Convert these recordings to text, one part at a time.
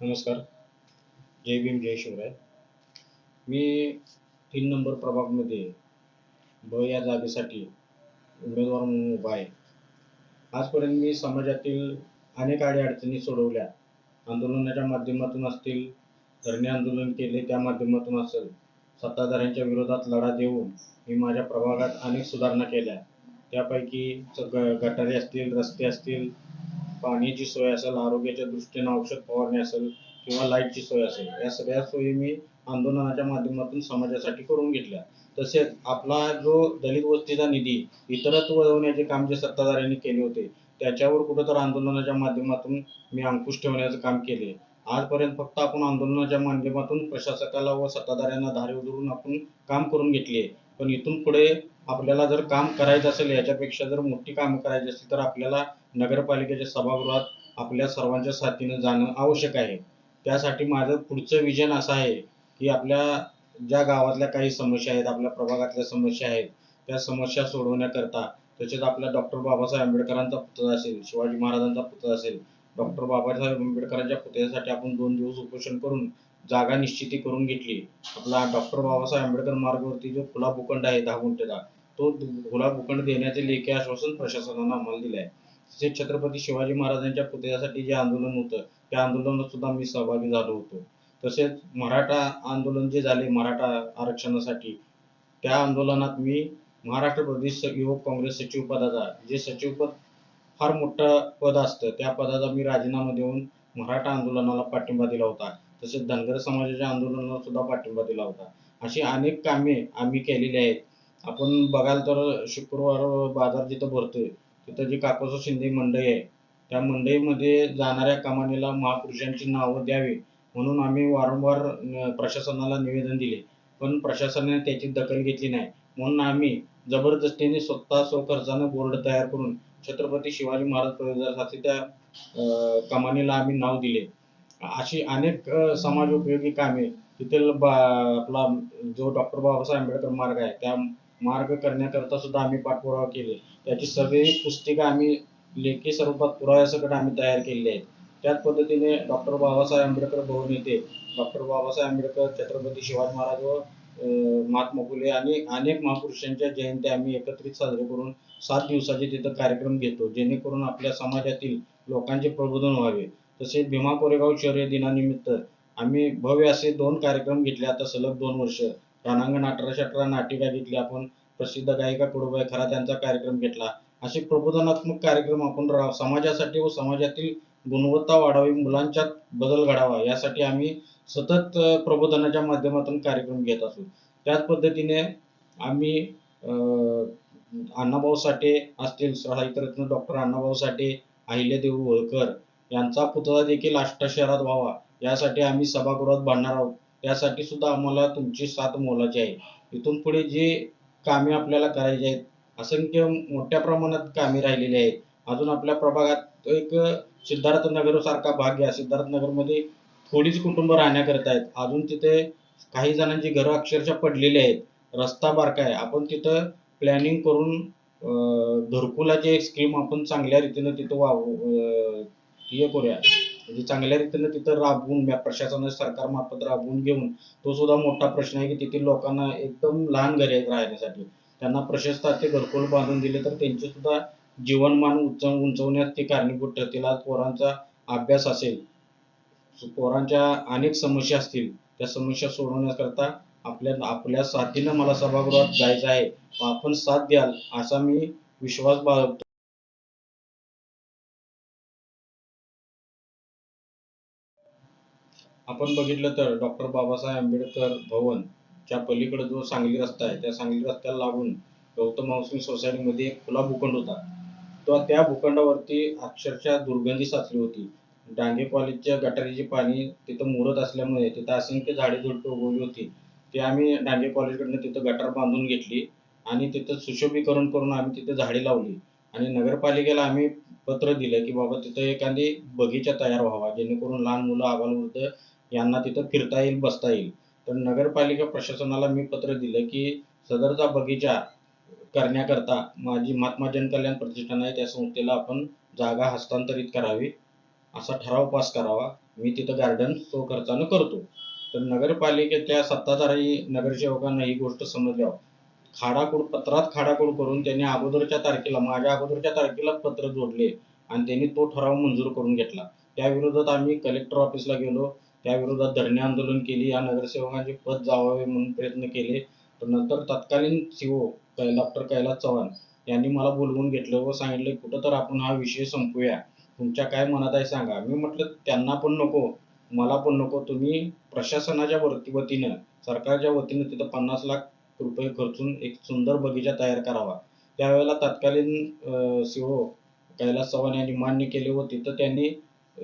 नमस्कार. जय भीम जय शिवराय. मी तीन नंबर प्रभागमध्ये ब या जागेसाठी उमेदवार म्हणून उभा आहे. आजपर्यंत मी समाजातील अनेक अडीअडचणी सोडवल्या. आंदोलनाच्या माध्यमातून असतील धरणे आंदोलन केले त्या माध्यमातून असेल सत्ताधाऱ्यांच्या विरोधात लढा देऊन मी माझ्या प्रभागात अनेक सुधारणा केल्या. त्यापैकी ग गटारे असतील रस्ते असतील पाण्याची सोय असेल आरोग्याच्या दृष्टीने औषध फवारणी असेल किंवा लाईटची सोय असेल या सगळ्या सोयी मी आंदोलनाच्या माध्यमातून समाजासाठी करून घेतल्या. तसेच आपला जो दलित वस्तीचा निधी इतरत्र वळवण्याचे काम जे सत्ताधाऱ्यांनी केले होते त्याच्यावर कुठंतरी आंदोलनाच्या माध्यमातून मी अंकुश ठेवण्याचं काम केले. आजपर्यंत फक्त आपण आंदोलनाच्या माध्यमातून प्रशासकाला व सत्ताधाऱ्यांना धारे उधळून आपण काम करून घेतले. पण इथून पुढे आपल्याला जर काम करायचं असेल याच्यापेक्षा जर मोठी कामं करायची असतील तर आपल्याला नगरपालिकेच्या सभागृहात आपल्या सर्वांच्या साथीनं जाणं आवश्यक आहे. त्यासाठी माझं पुढचं विजन असं आहे की आपल्या ज्या गावातल्या काही समस्या आहेत आपल्या प्रभागातल्या समस्या आहेत त्या समस्या सोडवण्याकरता तसेच आपल्या डॉक्टर बाबासाहेब आंबेडकरांचा पुतळा असेल शिवाजी महाराजांचा पुतळा असेल डॉक्टर बाबासाहेब आंबेडकरांच्या पुतळ्यासाठी आपण दोन दिवस उपोषण करून जागा निश्चिती करून घेतली. आपला डॉक्टर बाबासाहेब आंबेडकर मार्गावरती जो खुला भूखंड आहे दहा गुंठेचा तो खुला भूखंड देण्याचे लेखी आश्वासन प्रशासनानं अंमल दिलं आहे तसेच छत्रपती शिवाजी महाराजांच्या पुतळ्यासाठी जे आंदोलन होतं त्या आंदोलनात सुद्धा मी सहभागी झालो होतो. तसेच मराठा आंदोलन जे झाले मराठा आरक्षणासाठी त्या आंदोलनात मी महाराष्ट्र प्रदेश युवक काँग्रेस सचिव पदाचा जे सचिव पद फार मोठं पद असतं त्या पदाचा मी राजीनामा देऊन मराठा आंदोलनाला पाठिंबा दिला होता. तसेच धनगर समाजाच्या आंदोलनाला सुद्धा पाठिंबा दिला होता. अशी अनेक कामे आम्ही केलेली आहेत. आपण बघाल तर शुक्रवार बाजार जिथं भरतोय तिथं जी काकोसा शिंदे मंडई आहे त्या मंडईमध्ये जाणाऱ्या कमानीला महापुरुषांची नावं द्यावी म्हणून आम्ही वारंवार प्रशासनाला निवेदन दिले. पण प्रशासनाने त्याची दखल घेतली नाही. म्हणून आम्ही जबरदस्तीने स्वतः स्वखर्चानं बोर्ड तयार करून छत्रपती शिवाजी महाराज परिवारासाठी त्या कमानीला आम्ही नाव दिले. अशी अनेक समाज उपयोगी कामे तिथे बा आपला जो डॉक्टर बाबासाहेब आंबेडकर मार्ग आहे त्या मार्ग करण्याकरता सुद्धा आम्ही पाठपुरावा केले. त्याची सगळी पुस्तिका आम्ही लेखी स्वरूपात पुराव्यासकट आम्ही तयार केलेली आहेत. त्याच पद्धतीने डॉक्टर बाबासाहेब आंबेडकर भवन येथे डॉक्टर बाबासाहेब आंबेडकर छत्रपती शिवाजी महाराज व महात्मा फुले आणि अनेक महापुरुषांच्या जयंत्या आम्ही एकत्रित साजरे करून सात दिवसाचे तिथं कार्यक्रम घेतो जेणेकरून आपल्या समाजातील लोकांचे प्रबोधन व्हावे. तसेच भीमा कोरेगाव शौर्य दिनानिमित्त आम्ही भव्य असे दोन कार्यक्रम घेतले आता सलग दोन वर्ष. रणांगण अठराशे अठरा नाटिका घेतली आपण प्रसिद्ध गायिका कुडूबाई खरा त्यांचा कार्यक्रम घेतला. असे प्रबोधनात्मक कार्यक्रम आपण रा- समाजासाठी व समाजातील गुणवत्ता वाढावी मुलांच्यात बदल घडावा यासाठी आम्ही सतत प्रबोधनाच्या माध्यमातून कार्यक्रम घेत असू. त्याच पद्धतीने आम्ही अण्णाभाऊ साठे असतील साहित्यरत्न डॉक्टर अण्णाभाऊ साठे अहिल्यादेवी होळकर यांचा पुतळा देखील आष्टा शहरात व्हावा यासाठी आम्ही सभागृहात बांधणार आहोत. त्यासाठी सुद्धा आम्हाला तुमची साथ मोलाची आहे. इथून पुढे जे कामे आपल्याला करायची आहेत असंख्य मोठ्या प्रमाणात कामे राहिलेली आहेत. अजून आपल्या प्रभागात एक सिद्धार्थनगरसारखा भाग घ्या सिद्धार्थनगरमध्ये थोडीच कुटुंब राहण्याकरता आहेत. अजून तिथे काही जणांची घरं अक्षरशः पडलेली आहेत. रस्ता बारका आहे. आपण तिथं प्लॅनिंग करून घरकुलाची एक स्कीम आपण चांगल्या रीतीनं तिथं वाव हे करूया. म्हणजे चांगल्या रीतीनं तिथं राबवून प्रशासन सरकार मार्फत राबवून घेऊन तो सुद्धा मोठा प्रश्न आहे की तेथील लोकांना एकदम लहान घरे राहण्यासाठी. त्यांना प्रशस्त ते घरकुल बांधून दिले तर त्यांचे सुद्धा जीवनमान उंच उंचवण्यात ते कारणीभूत ठरतील. आज पोरांचा अभ्यास असेल पोरांच्या अनेक समस्या असतील त्या समस्या सोडवण्याकरता आपल्या आपल्या साथीनं मला सभागृहात जायचं आहे. आपण साथ द्याल असा मी विश्वास बाळगतो. आपण बघितलं तर डॉक्टर बाबासाहेब आंबेडकर भवन च्या पलीकडे जो सांगली रस्ता आहे त्या सांगली रस्त्याला लागून गौतम हाऊसिंग सोसायटीमध्ये एक खुला भूखंड होता. तो त्या भूखंडावरती अक्षरशः दुर्गंधी साचली होती. डांगे कॉलेजच्या गटारीचे पाणी तिथं मुरत असल्यामुळे तिथं असंख्य झाडे झुडपे उगवली होती. ते आम्ही डांगे कॉलेजकडनं तिथं गटार बांधून घेतली आणि तिथं सुशोभीकरण करून आम्ही तिथं झाडे लावली. आणि नगरपालिकेला आम्ही पत्र दिलं की बाबा तिथं एखादी बगीचा तयार व्हावा जेणेकरून लहान मुलं आबालवृद्ध यांना तिथं फिरता येईल बसता येईल. तर नगरपालिका प्रशासनाला मी पत्र दिलं की सदरचा बगीचा करण्याकरता माझी महात्मा जनकल्याण प्रतिष्ठान आहे त्या संस्थेला आपण जागा हस्तांतरित करावी असा ठराव पास करावा. मी तिथं गार्डन स्वखर्चानं करतो. तर नगरपालिकेच्या सत्ताधारी नगरसेवकांना ही गोष्ट समजल्यावर खाडाखोड पत्रात खाडाखोड करून त्यांनी अगोदरच्या तारखेला माझ्या अगोदरच्या तारखेला पत्र जोडले आणि त्यांनी तो ठराव मंजूर करून घेतला. त्या विरोधात आम्ही कलेक्टर ऑफिसला गेलो. त्याविरोधात धरणे आंदोलन केली. या नगरसेवकांचे पद जावावे म्हणून प्रयत्न केले. तर नंतर तत्कालीन सीओ डॉक्टर कैलास चव्हाण यांनी मला बोलवून घेतलं व सांगितलं कुठं तर आपण हा विषय संपूया तुमच्या काय मनात आहे सांगा. मी म्हटलं त्यांना पण नको मला पण नको. तुम्ही प्रशासनाच्या वरती वतीनं सरकारच्या वतीनं तिथं पन्नास लाख रुपये खर्चून एक सुंदर बगीचा तयार करावा. त्यावेळेला तत्कालीन सीओ कैलास चव्हाण यांनी मान्य केले व तिथं त्यांनी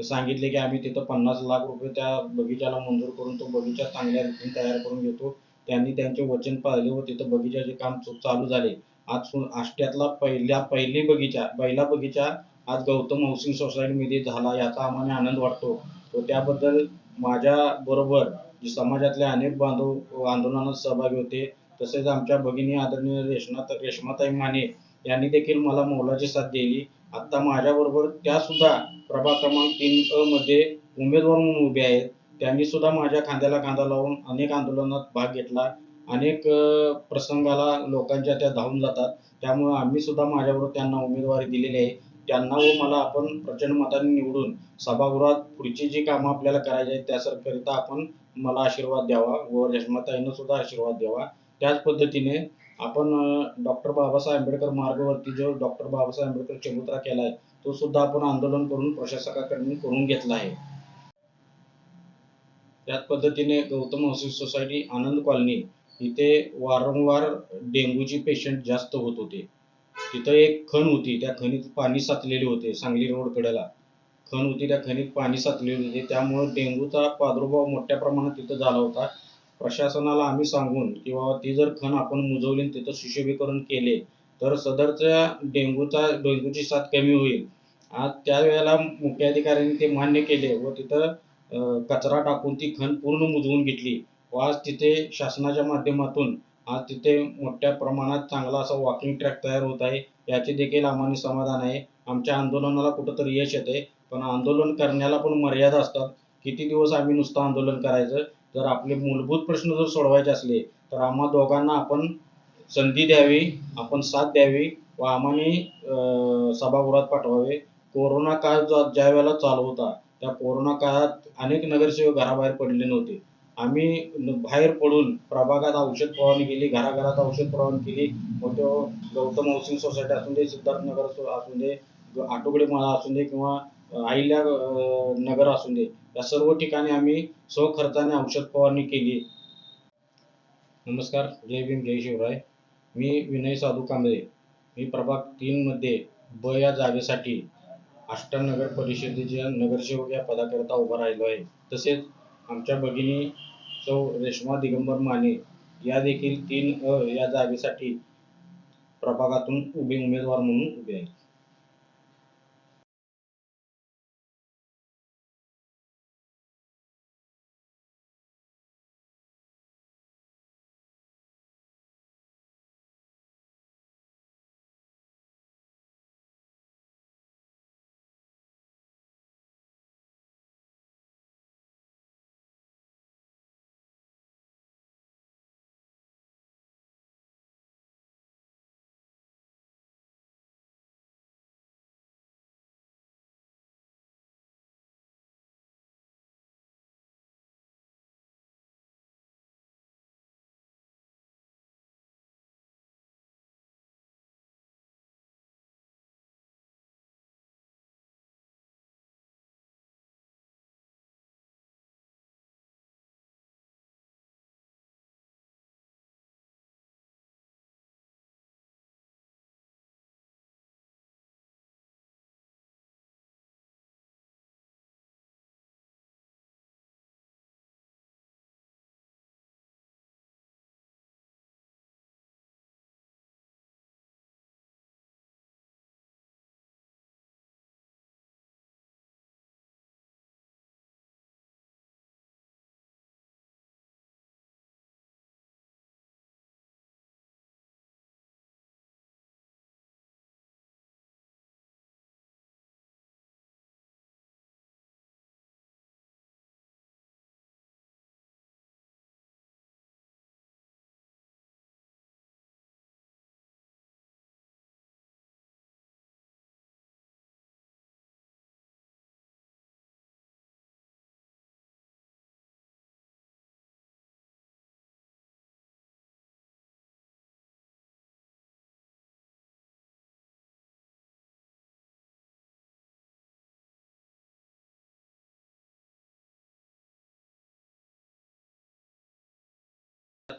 सांगितले की आम्ही तिथं पन्नास लाख रुपये त्या बगीचाला मंजूर करून तो बगीचा चांगल्या रीतीने तयार करून घेतो. त्यांनी त्यांचे वचन पाळले व तिथं बगीचाचे काम चालू झाले. आज आष्ट्यातला पहिल्या पहिली बगीचा पहिला बगीचा आज गौतम हाऊसिंग सोसायटीमध्ये झाला याचा आम्हाला आनंद वाटतो. व त्याबद्दल माझ्या बरोबर समाजातले अनेक बांधव आंदोलनात सहभागी होते. तसेच आमच्या भगिनी आदरणीय रेशमा रेश्माताई माने यांनी देखील मला मोलाची साथ दिली. आता माझ्याबरोबर त्या सुद्धा प्रभाग क्रमांक तीन अ मध्ये उमेदवार म्हणून उभे आहेत. त्यांनी सुद्धा माझ्या खांद्याला खांदा लावून अनेक आंदोलनात भाग घेतला. अनेक प्रसंगाला लोकांच्या त्या धावून जातात. त्यामुळे आम्ही सुद्धा माझ्याबरोबर त्यांना उमेदवारी दिलेली आहे. त्यांना व मला आपण प्रचंड मताने निवडून सभागृहात पुढची जी कामं आपल्याला करायची आहेत त्याकरिता आपण मला आशीर्वाद द्यावा व यशमाताईनं सुद्धा आशीर्वाद द्यावा. त्याच पद्धतीने आपण डॉक्टर बाबासाहेब आंबेडकर मार्गावरती जो डॉक्टर बाबासाहेब आंबेडकर चबुतरा केला आहे तो सुद्धा आपण आंदोलन करून प्रशासकाकडून करून घेतला आहे. त्याच पद्धतीने Gautam housing society Anand colony इथे वारंवार डेंग्यूची पेशंट जास्त होत होते. तिथं एक खण होती त्या खणीत पाणी साचलेले होते सांगली रोड कडेला. खण होती त्या खणीत पाणी साचलेले होते त्यामुळे डेंग्यूचा प्रादुर्भाव मोठ्या प्रमाणात तिथं झाला होता. प्रशासनाला आम्ही सांगून की बाबा ती जर खण आपण मुजवली आणि तिथं सुशोभीकरण केले तर सदरच्या डेंग्यूचा डेंग्यूची साथ कमी होईल. आज त्यावेळेला मुख्याधिकाऱ्यांनी ते मान्य केले व तिथं कचरा टाकून ती खण पूर्ण मुजवून घेतली व आज तिथे शासनाच्या माध्यमातून आज तिथे मोठ्या प्रमाणात चांगला असा वॉकिंग ट्रॅक तयार होत आहे. याचे देखील आम्हाला समाधान आहे. आमच्या आंदोलनाला कुठंतरी यश येते. पण आंदोलन करण्याला पण मर्यादा असतात. किती दिवस आम्ही नुसतं आंदोलन करायचं? जर आपले मूलभूत प्रश्न जर सोडवायचे असले तर आम्हा दोघांना आपण संधी द्यावी आपण साथ द्यावी व आम्हाने सभागृहात पाठवावे. कोरोना काळ जो ज्या वेळेला चालू होता त्या कोरोना काळात अनेक नगरसेवक घराबाहेर पडले नव्हते. आम्ही बाहेर पडून प्रभागात औषध फवारणी केली घराघरात औषध फवारणी केली. मग तो गौतम हाऊसिंग सोसायटी असून दे सिद्धार्थनगर असू असून दे आटोगडे माळा असून दे किंवा अहिल्या नगर असू दे. या सर्व ठिकाणी आम्ही स्वखर्चाने औषध फवारणी केली. नमस्कार. जय भीम जय शिवराय. मी विनय साधू कांबळे मी प्रभाग तीनमध्ये ब या जागेसाठी आष्टा नगर परिषदेच्या नगरसेवक या पदाकरिता उभा राहिलो आहे. तसेच आमच्या भगिनी सौ रेश्मा दिगंबर माने या देखील तीन अ या जागेसाठी प्रभागातून उभे उमेदवार म्हणून उभे आहेत.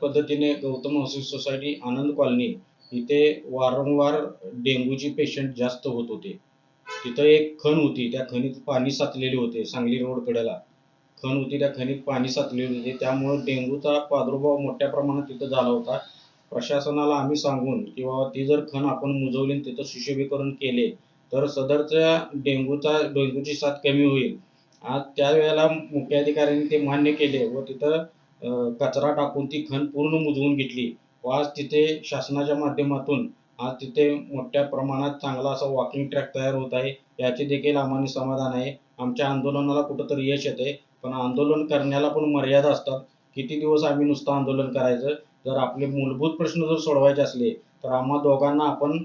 पद्धतीने Gautam housing society Anand colony इथे वारंवार डेंग्यूची पेशंट जास्त होत होते. तिथं एक खण होती त्या खणीत पाणी साचलेले होते सांगली रोड कडेला. खण होती त्या खणीत पाणी साचलेले होते. त्यामुळे डेंग्यूचा प्रादुर्भाव मोठ्या प्रमाणात तिथं झाला होता. प्रशासनाला आम्ही सांगून की बाबा ती जर खण आपण मुजवली तिथं सुशोभीकरण केले तर सदरच्या डेंग्यूचा डेंग्यूची साथ कमी होईल. आज त्यावेळेला मुख्याधिकाऱ्यांनी ते मान्य केले व तिथं कचरा टाकून ती खण पूर्ण मुजवून घेतली. व आज तिथे शासनाच्या माध्यमातून आज तिथे मोठ्या प्रमाणात चांगला असा वॉकिंग ट्रॅक तयार होत आहे. याचे देखील आम्हाला समाधान आहे. आमच्या आंदोलनाला कुठंतरी यश येते. पण आंदोलन करण्याला पण मर्यादा असतात. किती दिवस आम्ही नुसतं आंदोलन करायचं? जर आपले मूलभूत प्रश्न जर सोडवायचे असले तर आम्हा दोघांना आपण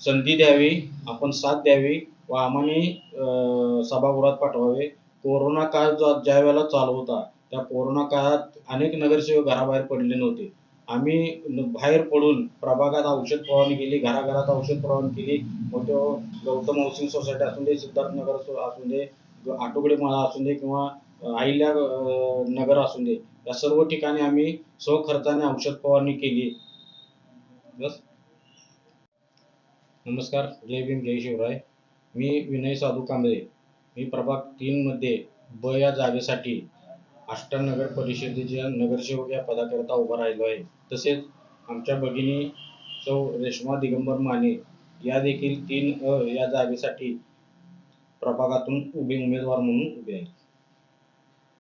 संधी द्यावी आपण साथ द्यावी व आम्हाने अं, सभागृहात पाठवावे. कोरोना काळ जो ज्या वेळेला चालू होता त्या कोरोना काळात अनेक नगरसेवक घराबाहेर पडले नव्हते. आम्ही बाहेर पडून प्रभागात औषध फवारणी केली घराघरात औषध फवारणी केली. मग तो गौतम हाऊसिंग सोसायटी असू दे सिद्धार्थनगर असू असू दे आटोकडे आटोगडे माळा असू दे किंवा अहिल्या नगर असू दे या सर्व ठिकाणी आम्ही स्वखर्चाने औषध फवारणी केली. बस. नमस्कार. जय भीम जय शिवराय. मी विनय साधू कांबळे. मी प्रभाग तीनमध्ये ब या जागेसाठी आष्टा नगर परिषदेच्या नगरसेवक या पदाकरिता उभा राहिलो आहे. तसेच आमच्या भगिनी सौ रेश्मा दिगंबर माने या देखील तीन अ या जागेसाठी प्रभागातून उभे उमेदवार म्हणून उभे आहेत.